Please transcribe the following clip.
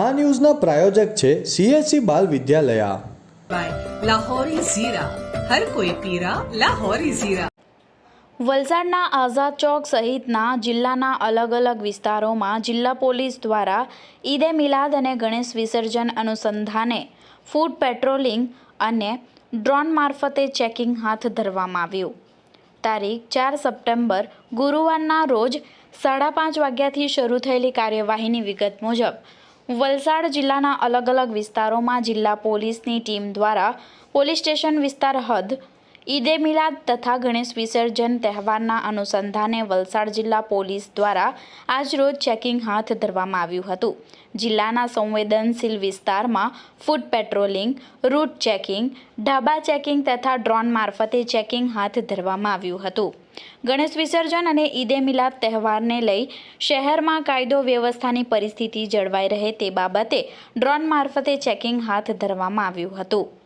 આ ન્યૂઝના પ્રાયોજક છે સીએસસી બાલ વિદ્યાલય. લાહોરી ઝીરા. હર કોઈ પીરા લાહોરી ઝીરા. વલસાડના આઝાદ ચોક સહિતના જિલ્લાના અલગ અલગ વિસ્તારોમાં જિલ્લા પોલીસ દ્વારા ઈદે મિલાદ અને ગણેશ વિસર્જન અનુસંધાને ફૂડ પેટ્રોલિંગ અને ડ્રોન મારફતે ચેકિંગ હાથ ધરવામાં આવ્યું. તારીખ ચાર સપ્ટેમ્બર ગુરુવારના રોજ સાડા પાંચ વાગ્યાથી શરૂ થયેલી કાર્યવાહીની વિગત મુજબ વલસાડ જિલ્લાના અલગ અલગ વિસ્તારોમાં જિલ્લા પોલીસની ટીમ દ્વારા પોલીસ સ્ટેશન વિસ્તાર હદ ઈદે મિલાદ તથા ગણેશ વિસર્જન તહેવારના અનુસંધાને વલસાડ જિલ્લા પોલીસ દ્વારા આજરોજ ચેકિંગ હાથ ધરવામાં આવ્યું હતું. જિલ્લાના સંવેદનશીલ વિસ્તારમાં foot patrolling, route checking, dhaba checking તથા ડ્રોન મારફતે ચેકિંગ હાથ ધરવામાં આવ્યું હતું. ગણેશ વિસર્જન અને ઈદે મિલાદ તહેવારને લઈ શહેરમાં કાયદો વ્યવસ્થાની પરિસ્થિતિ જળવાઈ રહે તે બાબતે ડ્રોન મારફતે ચેકિંગ હાથ ધરવામાં આવ્યું હતું.